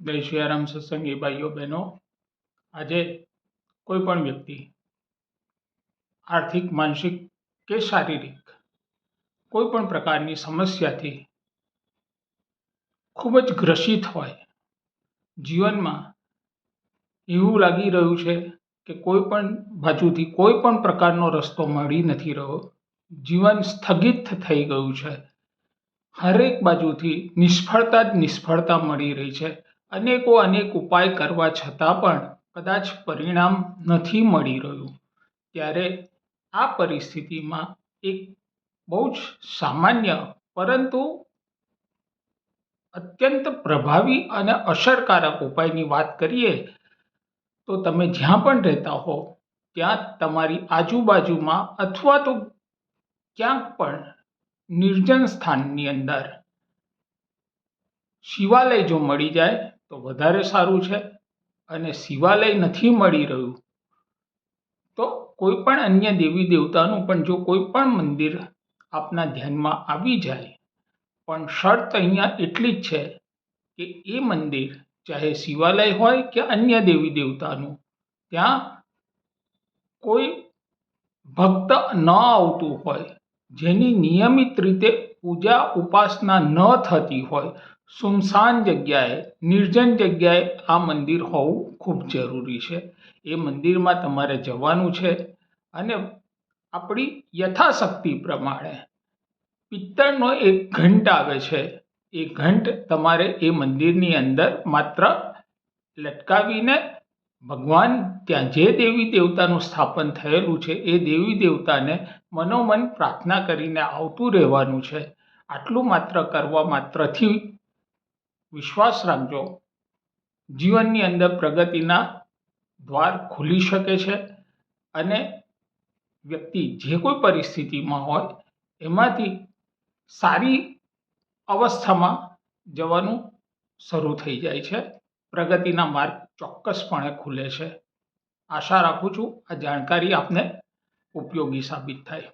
જય સિયારામ સત્સંગી ભાઈઓ, બહેનો. આજે કોઈ પણ વ્યક્તિ આર્થિક, માનસિક કે શારીરિક કોઈ પણ પ્રકારની સમસ્યાથી ખૂબ જ ગ્રસિત હોય, જીવનમાં એવું લાગી રહ્યું છે કે કોઈ પણ બાજુથી કોઈ પણ પ્રકારનો રસ્તો મળી નથી રહ્યો. જીવન સ્થગિત થઈ ગયું છે. હરેક બાજુથી નિષ્ફળતા જ નિષ્ફળતા મળી રહી છે. અનેકો અનેક ઉપાય કરવા છતાં પણ કદાચ પરિણામ નથી મળી રહ્યું. ત્યારે આ પરિસ્થિતિમાં એક બહુ જ સામાન્ય, પરંતુ અત્યંત પ્રભાવી અને અસરકારક ઉપાયની વાત કરીએ, તો તમે જ્યાં પણ રહેતા હો, ત્યાં તમારી આજુબાજુમાં અથવા તો ક્યાંક પણ નિર્જન સ્થાનની અંદર શિવાલય જો મળી જાય તો વધારે સારું છે અને શિવાલય નથી મળી રહ્યું, તો કોઈ પણ અન્ય દેવી દેવતાનું પણ જો કોઈ પણ મંદિર આપના ધ્યાનમાં આવી જાય, પણ શરત અહીંયા એટલી જ છે કે એ મંદિર ચાહે શિવાલય હોય કે અન્ય દેવી દેવતાનું, ત્યાં કોઈ ભક્ત ન આવતું હોય, જેની નિયમિત રીતે પૂજા ઉપાસના ન થતી હોય સુમસાન જગ્યાએ, નિર્જન જગ્યાએ આ મંદિર હોવું ખૂબ જરૂરી છે. એ મંદિરમાં તમારે જવાનું છે અને આપણી યથાશક્તિ પ્રમાણે પિત્તળનો એક ઘંટ આવે છે. એ ઘંટ તમારે એ મંદિરની અંદર માત્ર લટકાવીને ભગવાન ત્યાં જે દેવી દેવતાનું સ્થાપન થયેલું છે, એ દેવી દેવતાને મનોમન પ્રાર્થના કરીને આવતું રહેવાનું છે. આટલું માત્ર કરવા માત્રથી વિશ્વાસ રાખજો. જીવનની અંદર પ્રગતિના દ્વાર ખુલી શકે છે અને વ્યક્તિ જે કોઈ પરિસ્થિતિમાં હોય એમાંથી સારી અવસ્થામાં જવાનું શરૂ થઈ જાય છે. પ્રગતિના માર્ગ ચોક્કસપણે ખુલે છે. આશા રાખું છું આ જાણકારી આપને ઉપયોગી સાબિત થાય.